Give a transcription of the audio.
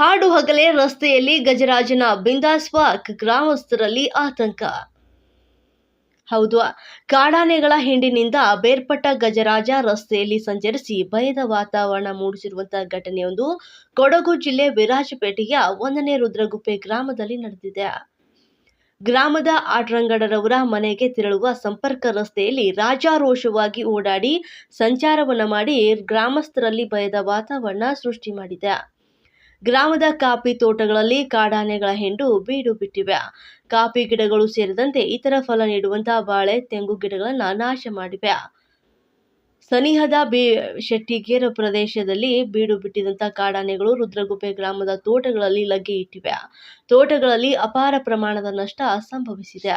ಹಾಡು ಹಗಲೇ ರಸ್ತೆಯಲ್ಲಿ ಗಜರಾಜನ ಬಿಂದಾಸ್ ವಾಕ್ ಗ್ರಾಮಸ್ಥರಲ್ಲಿ ಆತಂಕ. ಹೌದು, ಕಾಡಾನೆಗಳ ಹಿಂಡಿನಿಂದ ಬೇರ್ಪಟ್ಟ ಗಜರಾಜ ರಸ್ತೆಯಲ್ಲಿ ಸಂಚರಿಸಿ ಭಯದ ವಾತಾವರಣ ಮೂಡಿಸಿರುವಂತಹ ಘಟನೆಯೊಂದು ಕೊಡಗು ಜಿಲ್ಲೆ ವಿರಾಜಪೇಟೆಯ ಒಂದನೇ ರುದ್ರಗುಪ್ಪೆ ಗ್ರಾಮದಲ್ಲಿ ನಡೆದಿದೆ. ಗ್ರಾಮದ ಆಟರಂಗಡರವರ ಮನೆಗೆ ತೆರಳುವ ಸಂಪರ್ಕ ರಸ್ತೆಯಲ್ಲಿ ರಾಜಾರೋಷವಾಗಿ ಓಡಾಡಿ ಸಂಚಾರವನ್ನ ಮಾಡಿ ಗ್ರಾಮಸ್ಥರಲ್ಲಿ ಭಯದ ವಾತಾವರಣ ಸೃಷ್ಟಿ ಮಾಡಿದೆ. ಗ್ರಾಮದ ಕಾಫಿ ತೋಟಗಳಲ್ಲಿ ಕಾಡಾನೆಗಳ ಹೆಂಡು ಬೀಡು ಬಿಟ್ಟಿವೆ. ಕಾಫಿ ಗಿಡಗಳು ಸೇರಿದಂತೆ ಇತರ ಫಲ ನೀಡುವಂತಹ ಬಾಳೆ, ತೆಂಗು ಗಿಡಗಳನ್ನು ನಾಶ ಮಾಡಿವೆ. ಸನಿಹದ ಬಿ ಶೆಟ್ಟಿಗೇರ ಪ್ರದೇಶದಲ್ಲಿ ಬೀಡು ಬಿಟ್ಟಿದಂತಹ ಕಾಡಾನೆಗಳು ರುದ್ರಗುಪ್ಪೆ ಗ್ರಾಮದ ತೋಟಗಳಲ್ಲಿ ಲಗ್ಗೆ ಇಟ್ಟಿವೆ. ತೋಟಗಳಲ್ಲಿ ಅಪಾರ ಪ್ರಮಾಣದ ನಷ್ಟ ಸಂಭವಿಸಿದೆ.